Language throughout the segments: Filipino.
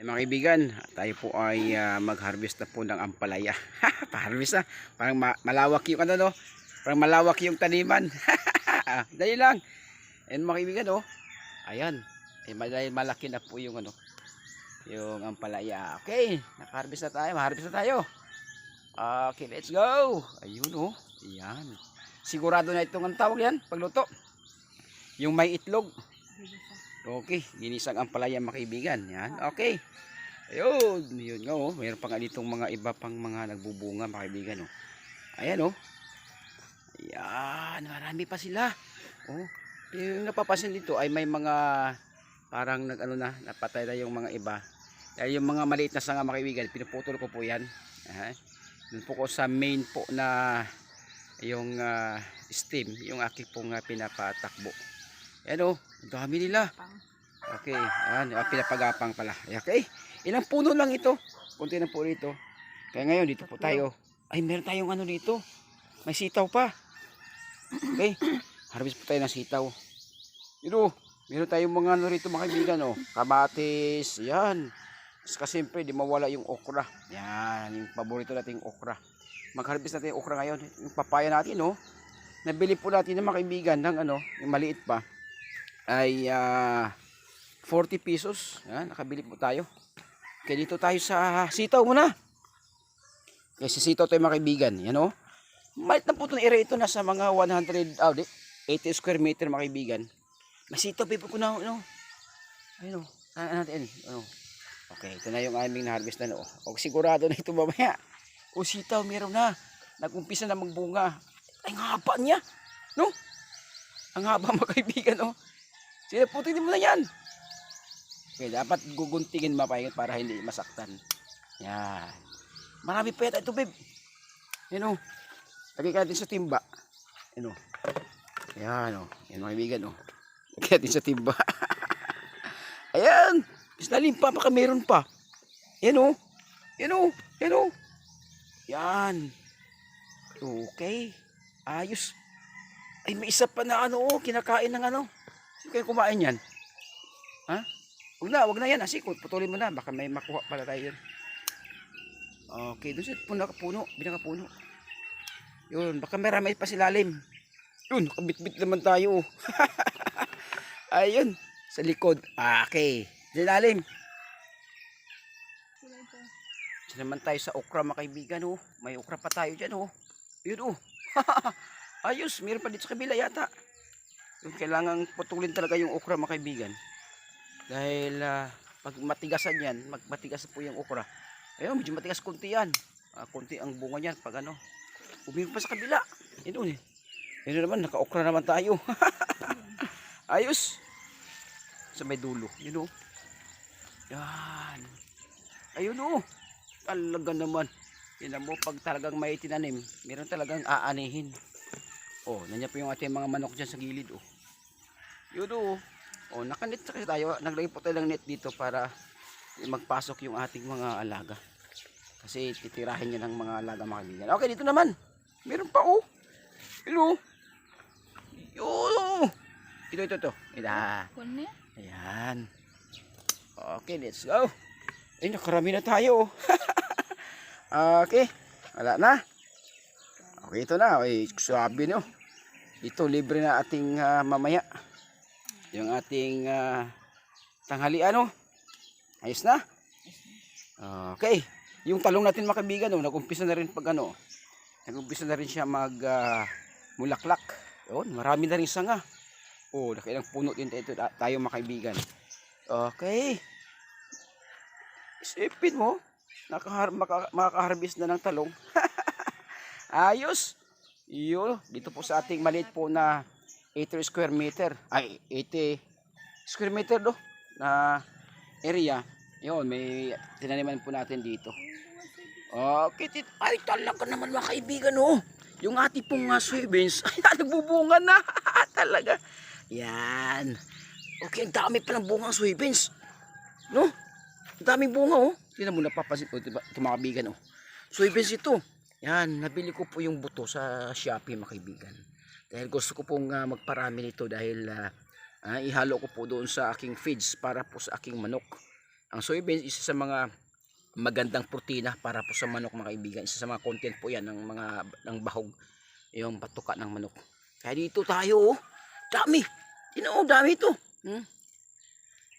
Eh, mga kaibigan, tayo po ay ah, mag-harvest na po ng ampalaya. Pa-harvest na. Parang ma- malawak yung ano no. Parang malawak yung taniman. Dali lang. And mga kaibigan oh. Ayan. Eh, malaki na po yung ano. Yung ampalaya. Okay. Naka-harvest na tayo. Ma-harvest na tayo. Okay, let's go. Ayun oh. Ayan. Sigurado na itong ang tawag yan. Pagluto. Yung may itlog. Okay, ginisang ang palaya mga kaibigan. Yan, okay. Ayun, yun nga oh. Mayroon pa nga ditong mga iba pang mga nagbubunga mga kaibigan oh. Ayan oh. Ayan, marami pa sila. Oh, yung napapansin dito ay may mga parang nag ano na, napatay na yung mga iba. Dahil yung mga maliit na sanga mga kaibigan, pinuputol ko po yan. Aha. Doon po ko sa main po na yung ah, stem, yung aking pong ah, pinapatakbo. Ayan ang dami nila. Okay, ayan, ah, pinapagapang pala. Okay, ilang puno lang ito. Kunti na po rito. Kaya ngayon, dito po tayo. Ay, meron tayong ano dito. May sitaw pa. Okay, harvest po tayo ng sitaw. Yun oh, meron tayong mga ano rito mga kaibigan oh. Kamatis, yan. Kasi siyempre, di mawala yung okra. Yan, yung paborito natin yung okra. Mag-harvest natin yung okra ngayon. Yung papaya natin oh. Nabili po natin ng mga kaibigan ng ano, yung maliit pa ay ah, 40 pesos. Yan, nakabili po tayo. Kaya dito tayo sa sitaw muna. Kaya sa sitaw tayo mga kaibigan. Yan o. Malit na po itong area ito. Nasa mga 100, ah, di, 80 square meter mga kaibigan. May sitaw paper ko na. Ano? Ayun o. Saan natin? Ano? Okay, ito na yung aming na-harvest na. No? O sigurado na ito mamaya. O sitaw, meron na. Nag-umpisa na magbunga. Ay, ang haba niya. No? Ang haba mga kaibigan. Oh. Sinaputin mo na yan. Okay, dapat guguntingin mapahingit para hindi masaktan. Yan. Marami pa yata ito, babe. Yan o. Lagay ka natin sa timba. Yan o. Yan o. Yan mga kaibigan o. Lagay natin sa timba. Ayan. Islalim pa. Baka meron pa. Yan o. Yan o. Yan o. Yan. Okay. Ayos. Ay, may isa pa na ano, oh, kinakain ng ano. Sino kayo kumain yan? Ha? Huwag na, huwag na yan. Asikot, putulin mo na. Baka may makuha pala tayo yan. Okay, doon sa puno, puno, binakapuno. Yun, baka marami pa silalim. Yun, nakabitbit naman tayo. Ayun, sa likod. Okay, silalim. Diyan naman tayo sa okra mga kaibigan oh. May okra pa tayo dyan oh. Yun oh. Ayos, meron pa dito sa kabila yata. Kailangan putulin talaga yung okra mga. Dahil ah, pag matigasan yan, mag matigas po yung okra. Ayun, medyo matigas konti yan. Ah, konti ang bunga niyan pag ano. Uminom pa sa kabila. Yun eh. Yun naman, naka-okra naman tayo. Ayos. Sa may dulo. Yun oh. Yan. Ayun oh. Talaga naman. Yan mo, pag talagang may tinanim, meron talagang aanihin. Oh, nandiyan po yung ating mga manok dyan sa gilid, oh. Yun, oh. Oh, nakanet kasi tayo. Naglagay po tayo ng net dito para magpasok yung ating mga alaga. Kasi titirahin niya ng mga alaga mga kaibigan. Okay, dito naman. Meron pa, oh. Hello. Yun. Ito, ito, ito. Ida. Kunya? Ayan. Okay, let's go. Ay, nakarami na tayo. oh. okay. Wala na. Okay, ito na. Ay, sabi nyo. Ito, libre na ating ah, mamaya. Yung ating uh, tanghalian, oh. Ayos na. Okay. Yung talong natin mga kaibigan, oh, nag-umpisa na rin pag ano. Nag-umpisa na rin siya mag ah, mulaklak. Yun, marami na rin sanga. Oh, nakailang puno din ito tayo mga kaibigan. Okay. Isipin mo, nakahar maka makaka-harvest na ng talong. Ayos. Yun, dito po sa ating maliit po na 80 square meter. Ay, 80 square meter do na area. Yun, may tinaniman po natin dito. Okay, tit ay talaga naman mga kaibigan oh. Yung ating pong uh, soybeans, ay nagbubunga na talaga. Yan. Okay, ang dami palang bunga ng soybeans. No? Ang daming bunga oh. Tingnan mo napapansin ko, diba? Ito mga kaibigan oh. Soybeans ito. Yan, nabili ko po yung buto sa Shopee mga kaibigan. Dahil gusto ko pong ah, magparami nito dahil ah, ah, ihalo ko po doon sa aking feeds para po sa aking manok. Ang soybeans isa sa mga magandang protina para po sa manok mga kaibigan. Isa sa mga content po yan ng mga ng bahog yung patuka ng manok. Kaya dito tayo oh. Dami. Ino, dami ito. Hmm?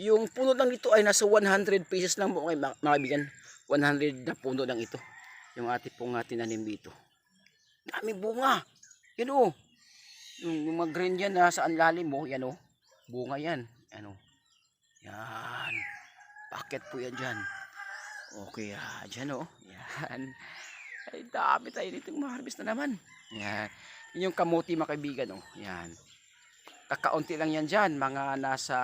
Yung puno lang ito ay nasa 100 pieces lang po mga, kaibigan. 100 na puno lang ito. Yung ate pong uh, tinanim dito. Dami bunga. Yan oh. Yung, mga green yan nasa lalim mo, yan oh. Bunga yan. Ano? Yan. Packet po yan dyan. Okay, ah, dyan oh. Yan. Ay, dami tayo dito ma-harvest na naman. Yan. Yun yung kamuti mga kaibigan oh. Yan. Kakaunti lang yan dyan. Mga nasa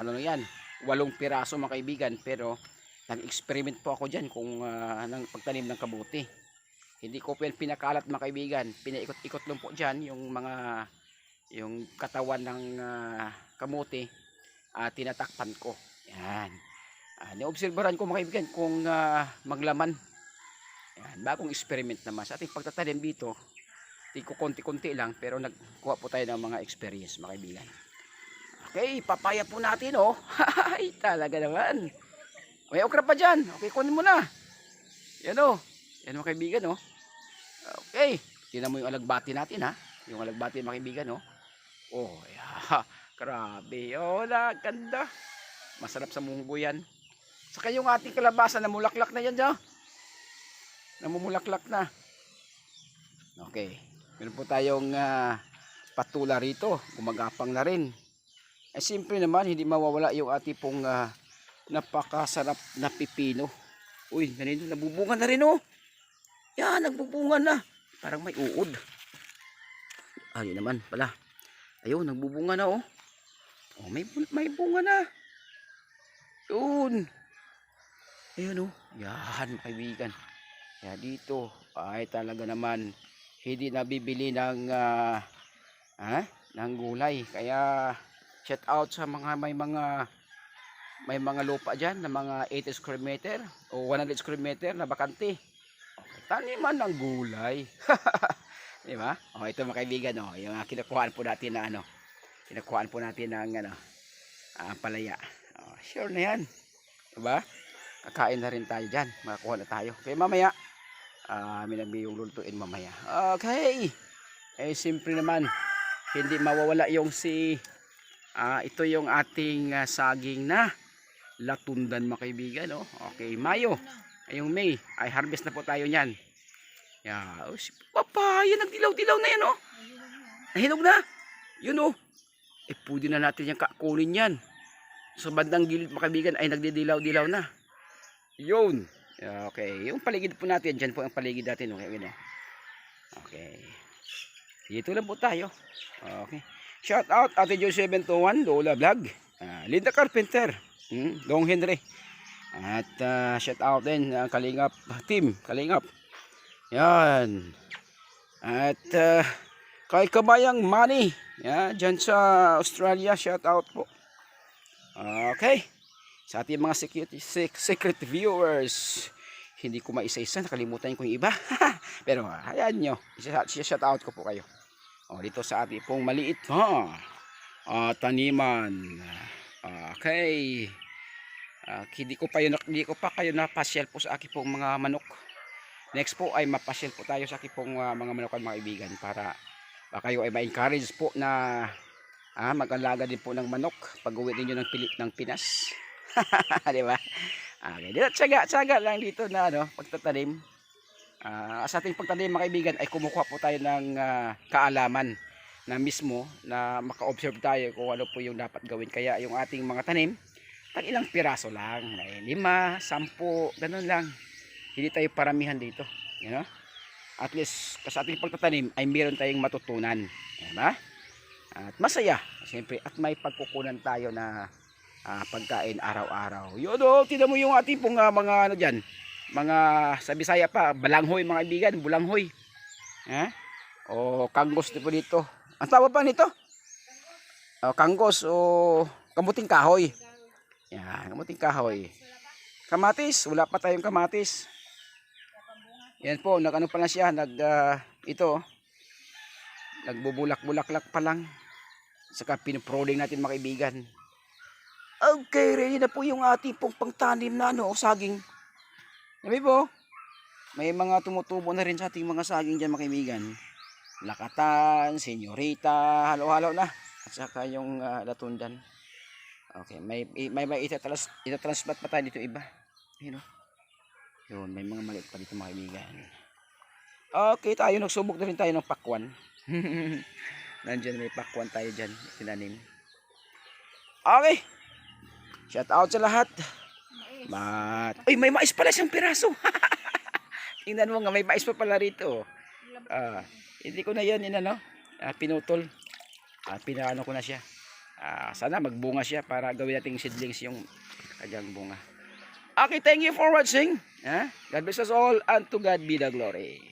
ano na yan. Walong piraso mga kaibigan. Pero nag-experiment po ako dyan kung uh, ng pagtanim ng kamuti. Hindi ko po yan pinakalat mga kaibigan. Pinaikot-ikot lang po dyan yung mga yung katawan ng uh, kamuti uh, tinatakpan ko. Yan. Uh, Niobserbaran ko mga kaibigan kung uh, maglaman. Yan. Bagong experiment naman. Sa ating pagtatanim dito, di ko konti-konti lang pero nagkuha po tayo ng mga experience mga kaibigan. Okay, papaya po natin oh. Ay, talaga naman. May okra pa dyan. Okay, kunin mo na. Yan oh. Yan mga kaibigan oh. Okay. Tingnan mo yung alagbati natin ha. Yung alagbati mga kaibigan oh. Oh, yeah. Grabe. Oh, na, ganda. Masarap sa munggo yan. Saka yung ating kalabasa namulaklak na yan dyan. Namumulaklak na. Okay. Meron po tayong ah, patula rito. Gumagapang na rin. Eh simple naman, hindi mawawala yung ating pong ah, napakasarap na pipino. Uy, ganito, nabubunga na rin oh. Yan, nagbubunga na. Parang may uod. Ah, yun naman pala. Ayun, nagbubunga na oh. Oh, may, may bunga na. Yun. Ayun oh. Yan, kaibigan. Kaya dito, ay talaga naman hindi nabibili ng ah, ah, ng gulay. Kaya shout out sa mga may mga may mga lupa diyan na mga 80 square meter o 100 square meter na bakante. Taniman ng gulay. Di ba? Oh, ito mga kaibigan, oh, yung uh, kinukuhaan po natin na ano, kinukuhaan po natin ng ano, ah, palaya. Oh, sure na yan. Di ba? Kakain na rin tayo diyan. Makakuha na tayo. Okay, mamaya, ah, may nagbi yung lulutuin mamaya. Okay. Eh, simple naman. Hindi mawawala yung si, ah, ito yung ating ah, saging na latundan mga kaibigan. Oh. Okay, Mayo. Ay, yung May. Ay, harvest na po tayo niyan. Yeah. Oh, si papaya, nagdilaw-dilaw na yan, oh. Nahinog na. Yun, oh. Eh, pwede na natin yung kakunin yan. Sa bandang gilid, mga kaibigan, ay nagdidilaw-dilaw na. Yun. Okay. Yung paligid po natin, dyan po ang paligid natin. Okay, oh. Okay. Dito lang po tayo. Okay. Shout out Ate Jo 721, Lola Vlog. Ah, Linda Carpenter. Hmm, Dong Henry. At ah, shout out din ang Kalingap team, Kalingap. Yan. At uh, kay Kabayang Money. Yan, dyan sa Australia, shout out po. Okay. Sa ating mga security, sec- secret viewers, hindi ko maisa-isa, nakalimutan ko yung iba. Pero ayan nyo, shout out ko po kayo. O, dito sa ating pong maliit ha, ah, taniman. Okay. Ah, hindi ko pa yun, hindi ko pa kayo napasyal po sa aking pong mga manok. Next po ay mapasyal po tayo sa aking pong ah, mga manokan mga kaibigan para baka kayo ay ma-encourage po na ah, mag-alaga din po ng manok pag uwi ninyo ng, Pili- ng Pinas. Di ba? Okay, dito tsaga, tsaga lang dito na ano, pagtatanim. Ah, sa ating pagtanim mga kaibigan ay kumukuha po tayo ng ah, kaalaman na mismo na maka-observe tayo kung ano po yung dapat gawin. Kaya yung ating mga tanim, tag ilang piraso lang. Ay, lima, sampu, ganun lang. Hindi tayo paramihan dito. You know? At least, sa ating pagtatanim ay meron tayong matutunan. Diba? At masaya. Siyempre, at may pagkukunan tayo na ah, pagkain araw-araw. Yun o, tinan mo yung ating pong ah, mga ano dyan. Mga sa Bisaya pa, balanghoy mga kaibigan, bulanghoy. Ha? O kanggos po dito. Ang tawag pa nito? O, kanggos o kamuting kahoy. Yan, kamuting kahoy. Kamatis, wala pa tayong kamatis. Yan po, nag ano pa lang siya, nag ah, ito. Nagbubulak-bulaklak pa lang. Saka pinuproding natin mga. Okay, ready na po yung ating pong pangtanim na ano, saging. Sabi po, may mga tumutubo na rin sa ating mga saging dyan mga. Lakatan, senyorita, halo-halo na. At saka yung ah, latundan. Okay, may may may itatrans itatransplant pa tayo dito iba. Ayun oh. Yun, may mga maliit pa dito mga kaibigan. Okay, tayo nagsubok na rin tayo ng pakwan. Nandiyan may pakwan tayo dyan, tinanim. Okay. Shout out sa lahat. Mat. Uy, may mais pala siyang piraso. Tingnan mo nga, may mais pa pala rito. Ah, hindi ko na yan, inano, ah, pinutol. Ah, pinaano ko na siya. Ah, sana magbunga siya para gawin nating seedlings yung kanyang bunga. Okay, thank you for watching. Ah, God bless us all and to God be the glory.